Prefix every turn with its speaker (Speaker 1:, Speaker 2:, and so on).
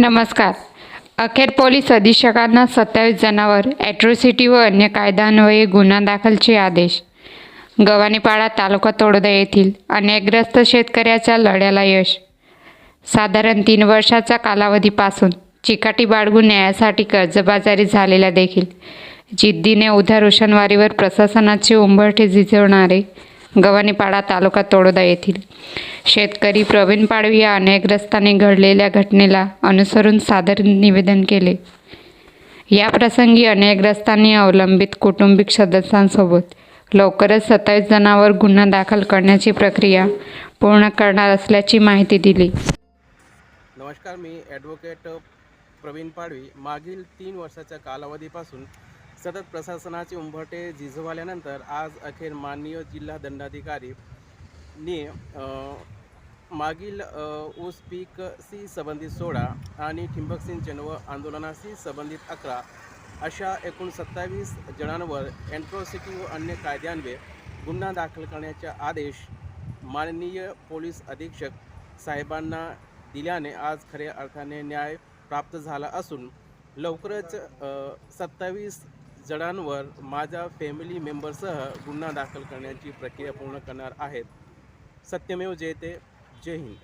Speaker 1: नमस्कार. अखेर पोलीस अधीक्षकांना सत्तावीस जणांवर ॲट्रोसिटी व अन्य कायद्यान्वये गुन्हा दाखलचे आदेश. गव्हाणीपाडा तालुका तोडदा येथील अन्यायग्रस्त शेतकऱ्याच्या लढ्याला यश. साधारण तीन वर्षाच्या कालावधीपासून चिकाटी बाळगून न्यायासाठी कर्जबाजारी झालेल्या देखील. जिद्दीने उधार उशनवारीवर प्रशासनाचे उंबरठे झिजवणारे गव्हाणीपाडा तालुका तोडोदा येथील. शेतकरी प्रवीण पाडवी या अनेकग्रस्तांनी घडलेल्या घटनेला अनुसरून सादर निवेदन केले. या प्रसंगी अनेकग्रस्तांनी अवलंबित कुटुंबिक सदस्यांसोबत लवकरच सत्तावीस जणांवर गुन्हा दाखल करण्याची प्रक्रिया पूर्ण करणार असल्याची माहिती दिली.
Speaker 2: नमस्कार मी ॲडव्होकेट प्रवीण पाडवी. मागील तीन वर्षाच्या कालावधीपासून सतत प्रशासनाचे उंबरटे झिजवल्यानंतर आज अखेर माननीय जिल्हा दंडाधिकारी ने मागील ऊस पीक सी संबंधित सोळा आणि ठिंबक सिंचन व आंदोलनाशी संबंधित अकरा अशा एकूण सत्तावीस जणांवर एन्ट्रोसिटी व अन्य कायद्यान्वये गुन्हा दाखल करण्याचे आदेश माननीय पोलीस अधीक्षक साहेबांना दिल्याने आज खऱ्या अर्थाने न्याय प्राप्त झाला असून लवकरच सत्तावीस जणांवर माझ्या फॅमिली मेंबरसह गुन्हा दाखल करण्याची प्रक्रिया पूर्ण करणार आहेत. सत्यमेव जयते जय हिंद.